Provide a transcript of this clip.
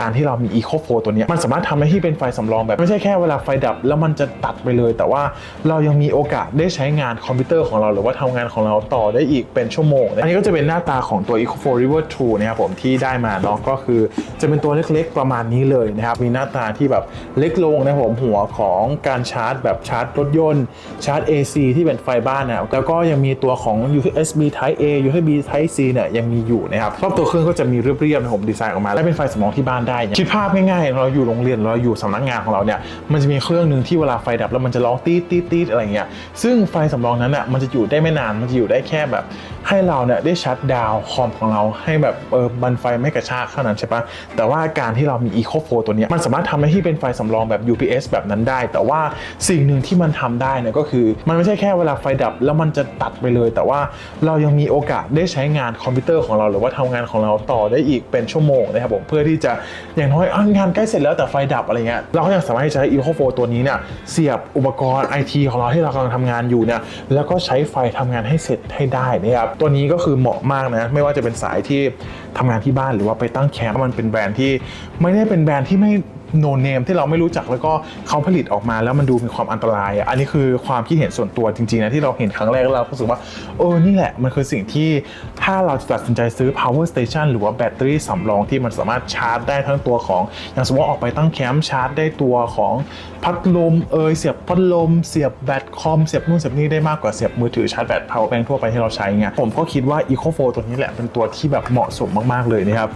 การที่เรามี Eco 4ตัวนี้มันสามารถทำหน้าที่เป็นไฟสำรองแบบ ไม่ใช่แค่เวลาไฟดับแล้วมันจะตัดไปเลย แต่ว่าเรายังมีโอกาสได้ใช้งานคอมพิวเตอร์ของเราหรือว่าทำงานของเราต่อได้อีกเป็นชั่วโมง อันนี้ก็จะเป็นหน้าตาของตัว Eco 4 River 2นะครับผมที่ได้มาเนาะก็คือจะเป็นตัวเล็กๆประมาณนี้เลยนะครับมีหน้าตาที่แบบเล็กลงนะผมหัวของการชาร์จ แบบชาร์จรถยนต์ชาร์จ AC ที่เป็นไฟบ้านนะแล้วก็ยังมีตัวของ USB Type A USB Type C เนี่ยยังมีอยู่นะครับรอบตัวเครื่องก็จะมีเรียบๆนะผมดีไซน์ออกมาและเป็นไฟสำรองที่บ้านได้เนี่ยคิดภาพง่ายๆเราอยู่โรงเรียนเราอยู่สำนักงานของเราเนี่ยมันจะมีเครื่องหนึ่งที่เวลาไฟดับแล้วมันจะร้องตีดตีดตีดอะไรเงี้ยซึ่งไฟสำรองนั้นอะมันจะอยู่ได้ไม่นานมันจะอยู่ได้แค่แบบ ให้เราเนี่ยได้ชัดดาวคอมของเราให้แบบเออบันไฟไม่กระชากเท่านั้นใช่ปะแต่ว่าการที่เรามี Eco 4ตัวเนี้ยมันสามารถทำหน้าที่เป็นไฟสำรองแบบ UPS แบบนั้นได้ แต่ว่าสิ่งหนึ่งที่มันทำได้เนี่ยก็คือ มันไม่ใช่แค่เวลาไฟดับแล้วมันจะตัดไปเลย แต่ว่าเรายังมีโอกาสได้ใช้งานคอมพิวเตอร์ของเรา หรือว่าทำงานของเราต่อได้อีกเป็นชั่วโมงนะครับผมเพื่อที่จะอย่างน้อยองานใกล้เสร็จแล้วแต่ไฟดับอะไรเงี้ยเราก็ยังสามารถใช้ Eco 4ตัวนี้เนี่ยเสียบอุปกรณ์ไอทีของเราที่เรากำลังทำงานอยู่เนี่ยแล้วก็ใช้ไฟทำงานให้เสร็จให้ได้นะครับตัวนี้ก็คือเหมาะมากนะไม่ว่าจะเป็นสายที่ทำงานที่บ้านหรือว่าไปตั้งแคมป์มันเป็นแบรนด์ที่ไม่ได้เป็นแบรนด์ที่ไม่ โนเนมที่เราไม่รู้จักแล้วก็เขาผลิตออกมาแล้วมันดูมีความอันตรายอะอันนี้คือความคิดเห็นส่วนตัวจริงๆนะที่เราเห็นครั้งแรกแล้วเราก็รู้สึกว่าเออนี่แหละมันคือสิ่งที่ถ้าเราจะตัดสินใจซื้อ power station หรือว่าแบตเตอรี่สำรองที่มันสามารถชาร์จได้ทั้งตัวของ อย่างสมมติว่าออกไปตั้งแคมป์ชาร์จได้ตัวของพัดลมเอยเสียบพัดลม เสียบแบตคอมเสียบนู่นเสียบนี่ได้มากกว่าเสียบมือถือชาร์จแบต power bank ทั่วไปที่เราใช้ไงผมก็คิดว่า eco 4ตัวนี้แหละเป็นตัวที่แบบเหมาะสมมากๆเลยนะครับ